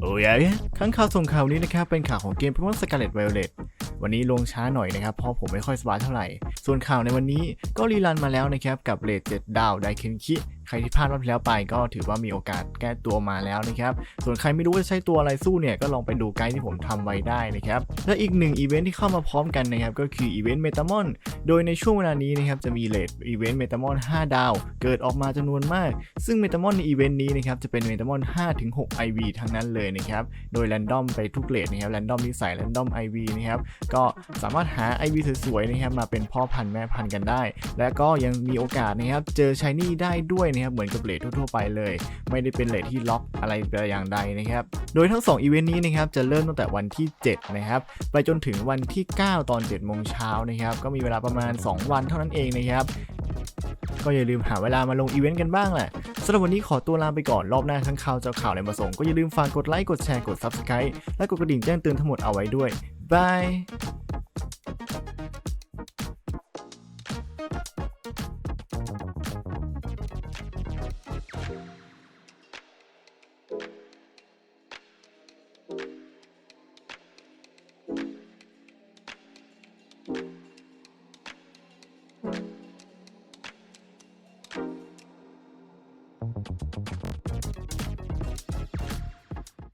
โอ้ยข้างข่าวส่งข่าวนี้นะครับ เป็นข่าวของเกม Pokemon Scarlet Violet วันนี้ลงช้าหน่อยนะครับ เพราะผมไม่ค่อยสบายเท่าไหร่ ส่วนข่าวในวันนี้ก็รีรันมาแล้วนะครับ กับเลดเจ็ดดาวไดเคนคิ รที่พลาดรอบที่แล้วไปก็ถือว่ามีโอกาสแก้ตัวมาแล้วนะครับ ส่วนใครไม่รู้ว่าจะใช้ตัวอะไรสู้เนี่ยก็ลองไปดูไกด์ที่ผมทำไว้ได้นะครับ และอีกหนึ่งอีเวนท์ที่เข้ามาพร้อมกันนะครับก็คืออีเวนต์เมตามอนโดยในช่วงเวลานี้นะครับจะมีเลดอีเวนต์เมตามอน5ดาว เกิดออกมาจำนวนมาก ซึ่งเมตามอนในอีเวนต์นี้นะครับจะเป็นเมตามอน5-6 IV ทั้งนั้นเลยนะครับโดยแรนดอมไปทุกเลดนะครับแรนดอมนิสัยแรนดอม IV นะครับก็สามารถหา IV สวยๆนะครับมาเป็นพ่อพันธุ์แม่พันธุ์กันได้ และก็ยังมีโอกาสนะครับเจอชายนี่ได้ด้วยนะครับเหมือนกับเลดทั่วๆไปเลย ไม่ได้เป็นเลทที่ล็อกอะไรแต่อย่างใดนะครับโดยทั้ง2อีเวนต์นี้นะครับจะเริ่มตั้งแต่วันที่ 7 นะครับ ไปจนถึงวันที่ 9 ตอน7โมงเช้านะครับก็มีเวลาประมาณ 2 วันเท่านั้นเองนะครับก็อย่าลืมหาเวลามาลงอีเวนต์กันบ้างแหละสำหรับวันนี้ขอตัวลาไปก่อนรอบหน้าทั้งข่าวเจ้าข่าวอะไรมาส่งก็อย่าลืมฝากกดไลค์กดแชร์กด Subscribe และกดกระดิ่งแจ้งเตือนทั้งหมดเอาไว้ด้วยบาย